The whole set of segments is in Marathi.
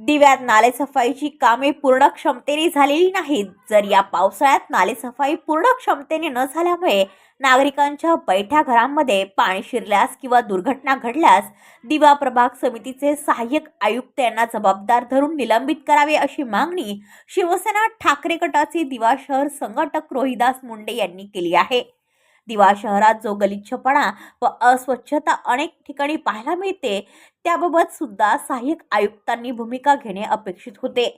दिव्यात नालेसफाईची कामे पूर्ण क्षमतेने झालेली नाहीत. जर या पावसाळ्यात नालेसफाई पूर्ण क्षमतेने न झाल्यामुळे नागरिकांच्या बैठ्या घरांमध्ये पाणी शिरल्यास किंवा दुर्घटना घडल्यास दिवा प्रभाग समितीचे सहाय्यक आयुक्त यांना जबाबदार धरून निलंबित करावे अशी मागणी शिवसेना ठाकरे गटाचे दिवा शहर संघटक रोहिदास मुंडे यांनी केली आहे. दिवा शहरात जो गलिच्छपणा व अस्वच्छता अनेक ठिकाणी पाहायला मिळते त्याबाबत सुद्धा सहाय्यक आयुक्तांनी भूमिका घेणे अपेक्षित होते.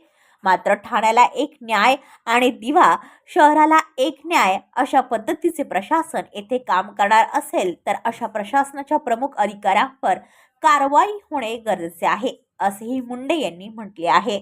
मात्र ठाण्याला एक न्याय आणि दिवा शहराला एक न्याय अशा पद्धतीचे प्रशासन येथे काम करणार असेल तर अशा प्रशासनाच्या प्रमुख अधिकाऱ्यांवर कारवाई होणे गरजेचे आहे असेही मुंडे यांनी म्हटले आहे.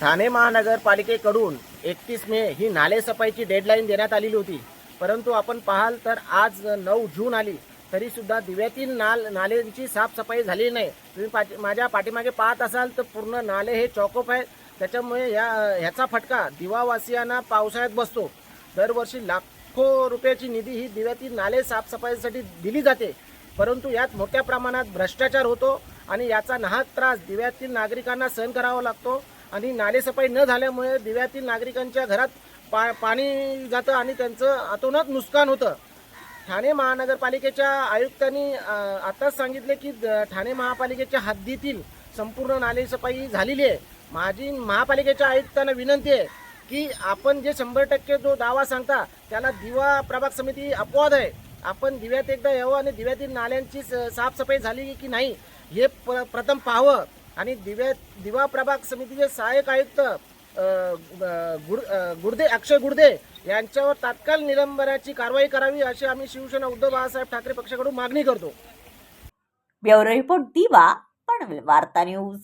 ठाणे महानगरपालिकेकडून एकतीस मे ही नालेसफाईची डेडलाईन देण्यात आलेली होती. परंतु आपण पाहाल तर आज नऊ जून आली तरी सुद्धा दिव्यातील नाल नाल्यांची साफसफाई झाली नाही. तुम्ही पाठी माझ्या पाठीमागे पाहत असाल तर पूर्ण नाले हे चॉकअप आहेत. त्याच्यामुळे या ह्याचा फटका दिवावासियांना पावसाळ्यात बसतो. दरवर्षी लाखो रुपयाची निधी ही दिव्यातील नाले साफसफाईसाठी दिली जाते. परंतु यात मोठ्या प्रमाणात भ्रष्टाचार होतो आणि याचा नाहक त्रास दिव्यातील नागरिकांना सहन करावा लागतो. आणि नालेसफाई न झाल्यामुळे दिव्यातील नागरिकांच्या घरात पा पाणी जातं आणि त्यांचं अतोनात नुकसान होतं. ठाणे महानगरपालिकेच्या आयुक्तांनी आताच सांगितले की द- ठाणे महापालिकेच्या हद्दीतील संपूर्ण नालेसफाई झालेली आहे. माझी महापालिकेच्या आयुक्तांना विनंती आहे की आपण जे शंभर टक्के जो दावा सांगता त्याला दिवा प्रभाग समिती अपवाद आहे. आपण दिव्यात एकदा यावं आणि दिव्यातील नाल्यांची स- साफसफाई झाली की नाही हे प- प्रथम पाहावं. आणि दिव्या दिवा प्रभाग समितीचे सहाय्यक आयुक्त अ, ग- गुड अक्षय गुर्दे यांच्यावर तात्काळ निलंबनाची कारवाई करावी अशी आम्ही शिवसेना उद्धव बाळासाहेब ठाकरे पक्षाकडून मागणी करतो. ब्युरो रिपोर्ट दिवा पण वार्ता न्यूज.